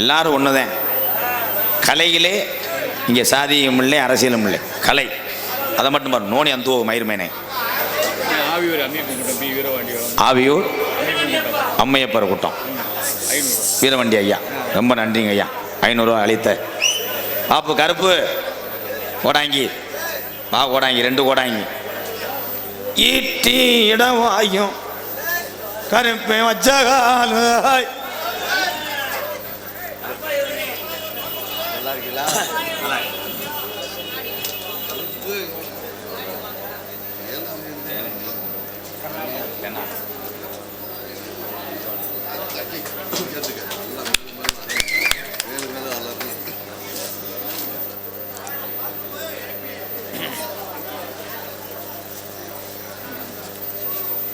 எல்லாரும் ஒன்று தான் கலையிலே இங்கே சாதியும் இல்லை அரசியலும் இல்லை. கலை. அதை மட்டும் பாரு நோனி அந்த மயிர்மேனே. ஆவியூர் அம்மியப்பன் ஆவியூர் அம்மையப்பர் கூட்டம். வீரவண்டி ஐயா ரொம்ப நன்றிங்க ஐயா. ஐநூறுரூவா அளித்த. பாப்பு கருப்பு கோடாங்கி. வா கோடாங்கி ரெண்டு கோடாங்கி. ஈட்டி இடவாயும் கருப்பை வச்சகால்.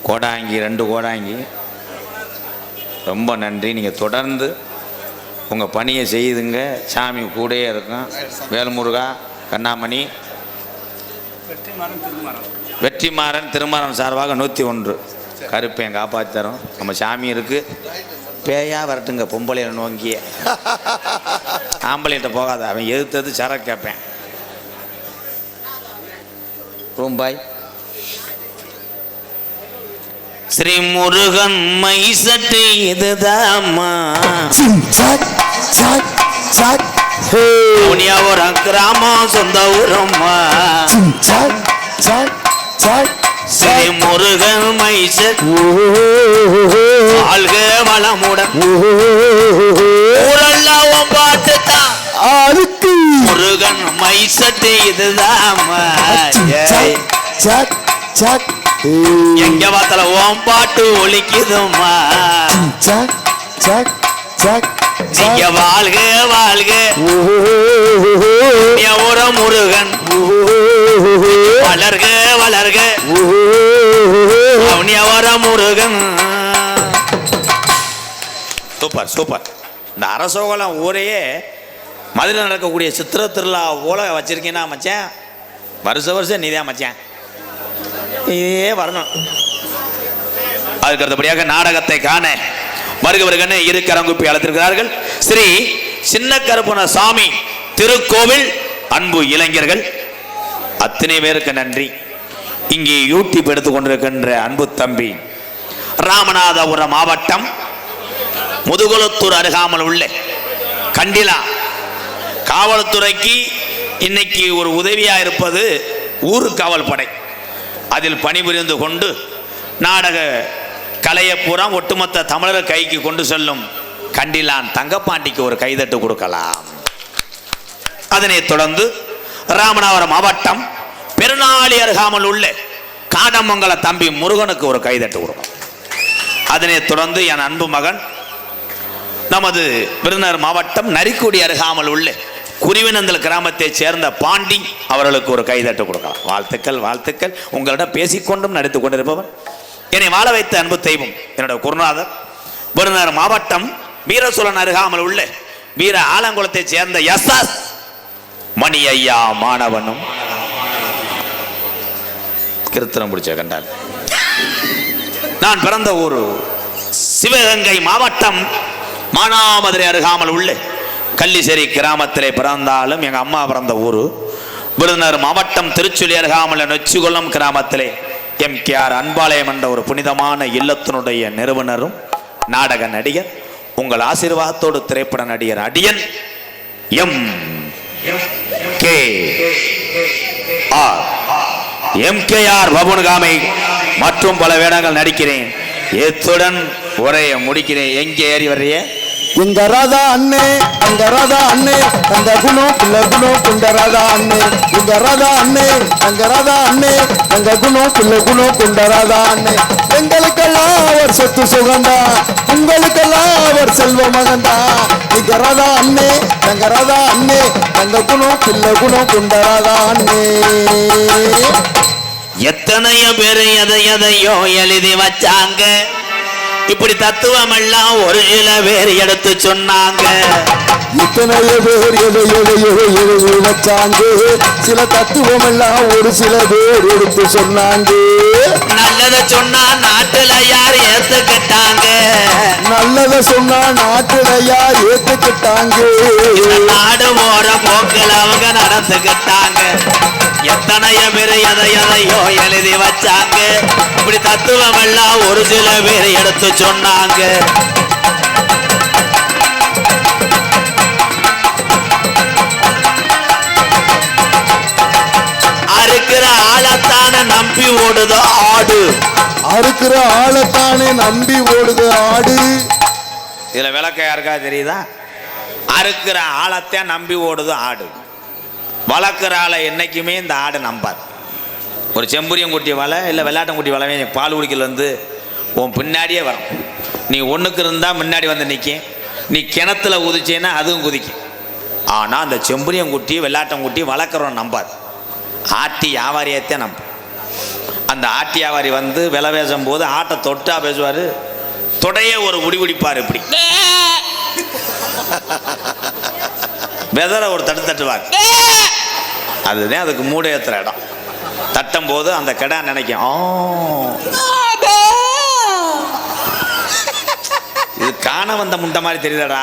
கோடாங்கி ரெண்டு கோடாங்கி. ரொம்ப நன்றி. நீங்கள் தொடர்ந்து உங்கள் பணியை செய்யுதுங்க சாமி கூடயே இருக்கும். வேல்முருகா கண்ணாமணி. வெற்றிமாறன் திருமாறன். சார்பாக நூற்றி ஒன்று. கருப்பையன் காப்பாற்றி தரோம். நம்ம சாமி இருக்குது பேயா வரட்டுங்க பொம்பளையை நோங்கிய ஆம்பளைகிட்ட போகாத. அவன் எதிர்த்தது சர கேட்பேன். ரூம்பாய் ஸ்ரீ முருகன் மைசட்டு இதுதாம்மா சாக் சாக் சாக் புனியாவரம் கிராமம் சொந்த ஊரம்மா. சாக் சாக் சாக் ஸ்ரீ முருகன் மைசட். வாழ்க வளமுடன். ஊரெல்லாம் பாட்டு தான் ஆருக்கு முருகன் மைசட்டு இதுதாம்மா சாக் சாக் ஹே எங்க பார்த்தால ஓம் பாட்டு ஒலிக்குதும்மா. சாக் சாக் சாக் நீங்க வாழ்க வாழ்க. எவர முருகன். வளர்க வளர்க. அவன் எவர முருகன். Super super. இந்த அரசோகலம் ஊரையே மதுரை நடக்கக்கூடிய சித்திர திருவிழா போல வச்சிருக்கீங்கன்னா மச்சான். வருஷ வருஷம் நீதான் மச்சான். நீயே வரணும். அதுக்கு அடுத்தபடியாக நாடகத்தை காண மருகவர்கள் இரு கரங்குப்பி அழைத்திருக்கிறார்கள். ஸ்ரீ சின்ன கருப்பன சாமி திருக்கோவில் அன்பு இளைஞர்கள். அத்தனை பேருக்கு நன்றி. இங்கே யூடியூப் எடுத்துக்கொண்டிருக்கின்ற அன்பு தம்பி ராமநாதபுரம் மாவட்டம் முதுகுளத்தூர் அருகாமல் உள்ள கண்டிலா. காவல்துறைக்கு இன்னைக்கு ஒரு உதவியாக இருப்பது ஊர் காவல் படை அதில் பணிபுரிந்து கொண்டு நாடக கலையை பூரா ஒட்டுமொத்த தமிழர் கைக்கு கொண்டு செல்லும் கண்டிலான் தங்கப்பாண்டிக்கு ஒரு கைதட்டு கொடுக்கலாம். அதனைத் தொடர்ந்து ராமநாதபுரம் மாவட்டம் பெருநாளி அருகாமல் உள்ள காடமங்கல தம்பி முருகனுக்கு ஒரு கைதட்டு கொடுக்கும். அதனைத் தொடர்ந்து என் அன்பு மகன் நமது விருதுநகர் மாவட்டம் நரிக்குடி அருகாமல் உள்ள குருவினந்தல் கிராமத்தைச் சேர்ந்த பாண்டி அவர்களுக்கு ஒரு கைதட்டு கொடுக்கலாம். வாழ்த்துக்கள் வாழ்த்துக்கள். உங்களிடம் பேசிக்கொண்டும் நடித்து கொண்டிருப்பவர். என்னை வாழ வைத்த அன்பு தெய்வம் என்னோட குருநாதர். விருதுநகர் மாவட்டம் வீரசோழன் அருகாமல் உள்ள வீர ஆலங்குளத்தைச் சேர்ந்த எஸ் மணி ஐயா மாணவனும். கிருத்தனம் பிடிச்ச கண்டால் நான் பிறந்த ஊர் சிவகங்கை மாவட்டம் மானாமதுரை அருகாமல் உள்ள கள்ளிசேரி கிராமத்திலே பிறந்தாலும் எங்கள் அம்மா பிறந்த ஊர். விருதுநகர் மாவட்டம் திருச்சுழி அருகாமல் நொச்சிகுளம் கிராமத்திலே எம் கே ஆர் அன்பாலயம் என்ற ஒரு புனிதமான இல்லத்தினுடைய நிறுவனரும் நாடக நடிகர் உங்கள் ஆசீர்வாதத்தோடு திரைப்பட நடிகர் அடியன் எம். கே. ஆர். எம்கேஆர் பபுன்காமை மற்றும் பல வேடங்கள் நடிக்கிறேன். எத்துடன் உரையை முடிக்கிறேன். எங்கே ஏறி வர்றிய எங்க ராதா அண்ணே அங்க ராதா அண்ணே அந்த குணம் பிள்ள குணம் கொண்ட ராதா அண்ணே. எங்க ராதா அண்ணே அங்க ராதா அண்ணே அந்த குணம் பிள்ள குணம் கொண்ட ராதா அண்ணே. எங்களுக்கெல்லாம் அவர் சொத்து சுகந்தா உங்களுக்கெல்லாம் அவர் செல்வ மகந்தா. எங்க ராதா அண்ணே அங்க ராதா அண்ணே அந்த குணம் பிள்ள குணம் கொண்ட ராதா அண்ணே. எத்தனையோ பேர் எதை எதையோ எழுதி வச்சாங்க. இப்படி தத்துவம் எல்லாம் ஒரு சில பேர் எடுத்து சொன்னாங்க. இத்தனைய பேர் எதை எதை எதை எழுதி வச்சாங்க? சில தத்துவம் எல்லாம் ஒரு சில பேர் எடுத்து சொன்னாங்க. நல்லத சொன்னா நாட்டுல யார் ஏத்துக்கிட்டாங்க? நல்லத சொன்னா நாட்டுடையா ஏத்துக்கிட்டாங்க? இந்த நாடு போற போக்கில் அவங்க நடந்துக்கிட்டாங்க. எத்தனைய பேர் எதை எதையோ எழுதி வச்சாங்க. இப்படி தத்துவம் எல்லாம் ஒரு சில பேர் எடுத்து சொன்னாங்க. அறுக்கிற ஆளத்தான நம்பி ஓடுதோ ஆடு. அறுக்கிற ஆளைத்தானே நம்பி ஓடுது ஆடு. இதுல விளக்க யாருக்கா தெரியுதா? அறுக்கிற ஆளத்தான் நம்பி ஓடுது ஆடு. வளர்க்குற ஆளை என்னைக்குமே இந்த ஆடு நம்பாது ஒரு செம்புரியம் குட்டி வலை இல்லை வெள்ளாட்டங்குட்டி வளவே பால் குடிக்கல வந்து உன் பின்னாடியே வரும். நீ ஒன்றுக்கு இருந்தால் முன்னாடி வந்து நிற்கும் நீ கிணத்துல குதிச்சேன்னா அதுவும் குதிக்கும் ஆனால் அந்த செம்புரியம் குட்டி வெள்ளாட்டங்குட்டி வளர்க்குறவன் நம்பாது ஆட்டி வியாபாரியத்தையும் நம்பும் அந்த ஆட்டி வியாபாரி வந்து விலை பேசும்போது ஆட்டை தொட்டா பேசுவார். தொடையே ஒரு உடி உடிப்பார் இப்படி. வெதரை ஒரு தட்டு தட்டுவார். அதுதான் அதுக்கு மூட ஏத்துற இடம். தட்டும் போது அந்த கடை நினைக்கும். இது காண வந்த முண்டை மாதிரி தெரியுதடா.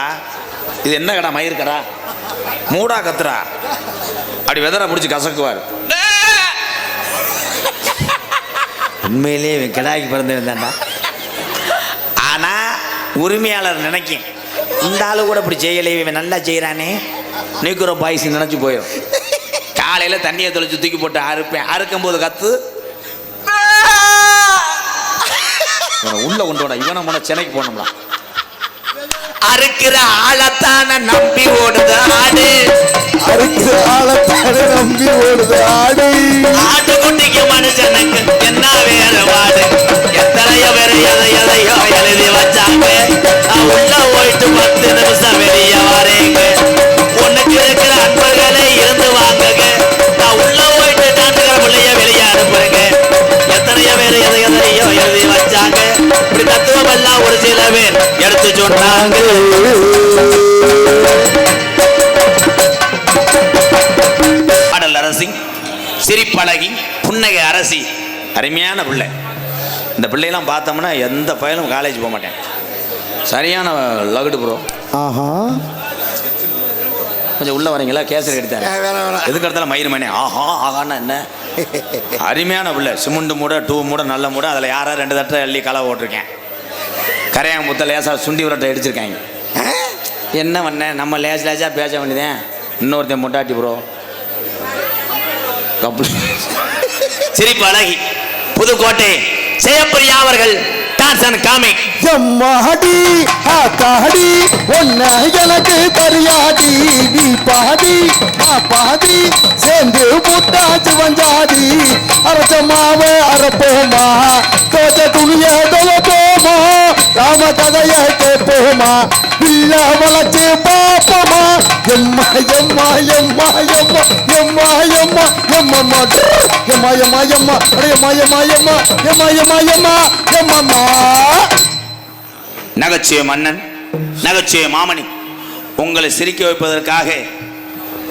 இது என்ன கடை மயிர் கடா? மூடா கத்துறா. அப்படி வெதரை பிடிச்சி கசக்குவார். உண்மையிலேயே இவன் கிடாய்க்கு பிறந்திருந்தான்டா. ஆனா உரிமையாளர் நினைக்கும் இந்த ஆளு கூட இப்படி செய்யலையே இவன் நல்லா செய்கிறானே நீக்குற பாய்ஸ் நினைச்சு போயிடும் காலையில தண்ணியை தொலைச்சு தூக்கி போட்டு அறுப்பேன். அறுக்கும் போது கத்து உள்ள கொண்டு போட இவனை முன்ன சென்னைக்கு போனோம்லாம் அறுக்கிற ஆளத்தான நம்பி ஓடுது ஆடு. அறுக்கிற ஆளைத்தானே நம்பி ஓடுது ஆடு. ஆட்டுக்குட்டிக்கு மனுஷனுக்கு என்ன வேறுபாடு? எத்தனையோ பேர் எதை எதையோ எழுதி வச்சாங்க. உள்ள போயிட்டு பத்து நிமிஷம் வெளியே எடுத்து சொன்னாங்க பாடல் அரசி சிரிப்பழகி புன்னகை அரசி. அருமையான பிள்ளை. இந்த பிள்ளையெல்லாம் பார்த்தோம்னா எந்த பையனும் காலேஜ் போக மாட்டேன். சரியான லகுடு ப்ரோ ஆஹா. கொஞ்சம் உள்ள வரீங்களா? கேசரி எடுத்தாரு எதுக்கு எடுத்தாலும் மயிர் மணி ஆஹா ஆகான்னா என்ன? அருமையான பிள்ளை. சிமெண்ட் மூட டூ மூட நல்ல மூட. அதில் யாரா ரெண்டு தட்டை அள்ளி களை ஓட்டிருக்கேன் கரையாங்க முத்த லேசாக சுண்டி உரட்டை அடிச்சிருக்காங்க. என்ன பண்ண? நம்ம லேஸ் லேசாக பேச வேண்டியதேன் இன்னொருத்தன் முட்டாட்டி ப்ரோ கப்பல் சிரிப்பு அழகி. புதுக்கோட்டை செயப்பிரியா அவர்கள் அண்ட் காமிக் எம்மாடி ஆத்தாடி ஒன்ன எனக்கு தெரியாடி நீ பாடி ஆ பாடி சேர்ந்து முட்டாச்சு வந்தாடி அரைச்ச மாவ அரைப்போமா தோச்ச துணிய தொலைப்போமா ராம கதைய கேட்போமா பிள்ளை வளர்ச்சி பாப்போமா எம்மா எம்மா எம்மா எம்மா எம்மா எம்மா எம்மம்மா எம்மா எம்மா எம்மா அடே எம்மா எம்மா எம்மா எம்மா எம்மா எம்மம்மா நகைச்சுவை மன்னன் நகைச்சுவை மாமணி உங்களை சிரிக்க வைப்பதற்காக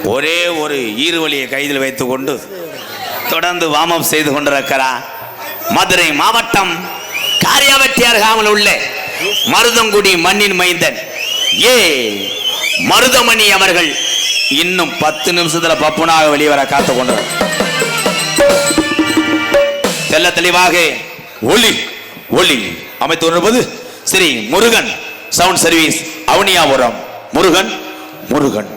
ஒரே ஒரு ஈறுவலியை கைதில் வைத்துக்கொண்டு தொடர்ந்து வாமம் செய்து கொண்டிருக்கிறார் மதுரை மாவட்டம் காரியாவட்டியார் காமல் உள்ள. மருதங்குடி மண்ணின் மைந்தன். ஏ மருதமணி அவர்கள் இன்னும் பத்து நிமிஷத்துல பப்புனாக வெளிவர காத்து கொண்டு தெல்ல தெளிவாக ஒளி ஒளி. அமைத்து வருவது Shri Murugan. Sound service Avaniyapuram. Murugan Murugan.